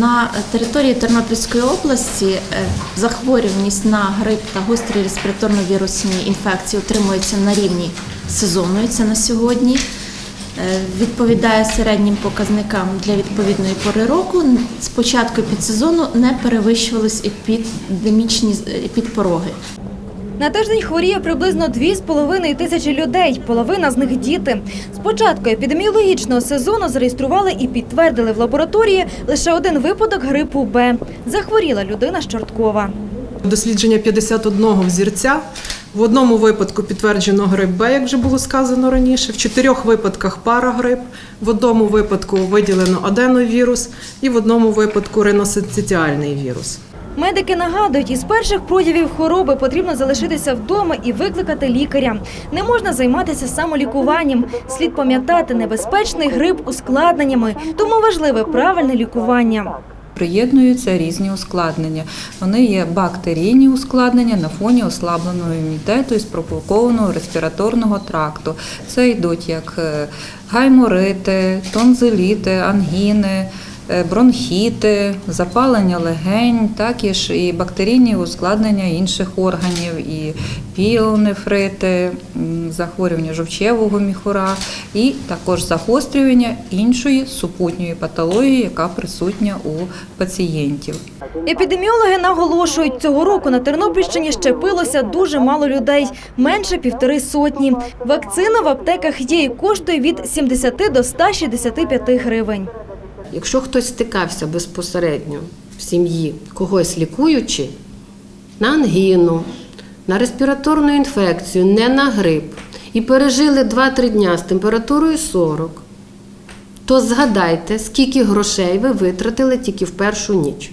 На території Тернопільської області е, захворюваність на грип та гострі респіраторно-вірусні інфекції утримується на рівні сезонної. Це на сьогодні. Е, Відповідає середнім показникам для відповідної пори року. Спочатку початку підсезону не перевищувались епідемічні підпороги. На тиждень хворіє приблизно 2,5 тисячі людей, половина з них діти. З початку епідеміологічного сезону зареєстрували і підтвердили в лабораторії лише один випадок грипу Б. Захворіла людина з Чорткова. Дослідження 51 взірця. В одному випадку підтверджено грип Б, як вже було сказано раніше. В чотирьох випадках парагрип, в одному випадку виділено аденовірус і в одному випадку риносинцитіальний вірус. Медики нагадують, із перших проявів хвороби потрібно залишитися вдома і викликати лікаря. Не можна займатися самолікуванням. Слід пам'ятати небезпечний грип ускладненнями, тому важливе правильне лікування. Приєднуються різні ускладнення. Вони є бактерійні ускладнення на фоні ослабленого імунітету і спровокованого респіраторного тракту. Це йдуть як е, гайморити, тонзиліти, ангіни. Е, Бронхіти, запалення легень, також і бактерійні ускладнення інших органів, і піонефрити, захворювання жовчевого міхура, і також загострювання іншої супутньої патології, яка присутня у пацієнтів. Епідеміологи наголошують, цього року на Тернопільщині щепилося дуже мало людей – менше півтори сотні. Вакцина в аптеках є і коштує від 70 до 165 гривень. Якщо хтось стикався безпосередньо в сім'ї, когось лікуючи на ангіну, на респіраторну інфекцію, не на грип, і пережили 2-3 дня з температурою 40, то згадайте, скільки грошей ви витратили тільки в першу ніч.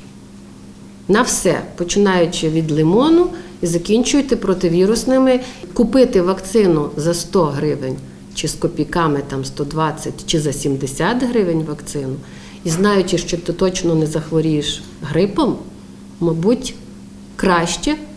На все, починаючи від лимону і закінчуєте противірусними. Купити вакцину за 100 гривень чи з копійками там 120 чи за 70 гривень вакцину, і знаючи, що ти точно не захворієш грипом, мабуть, краще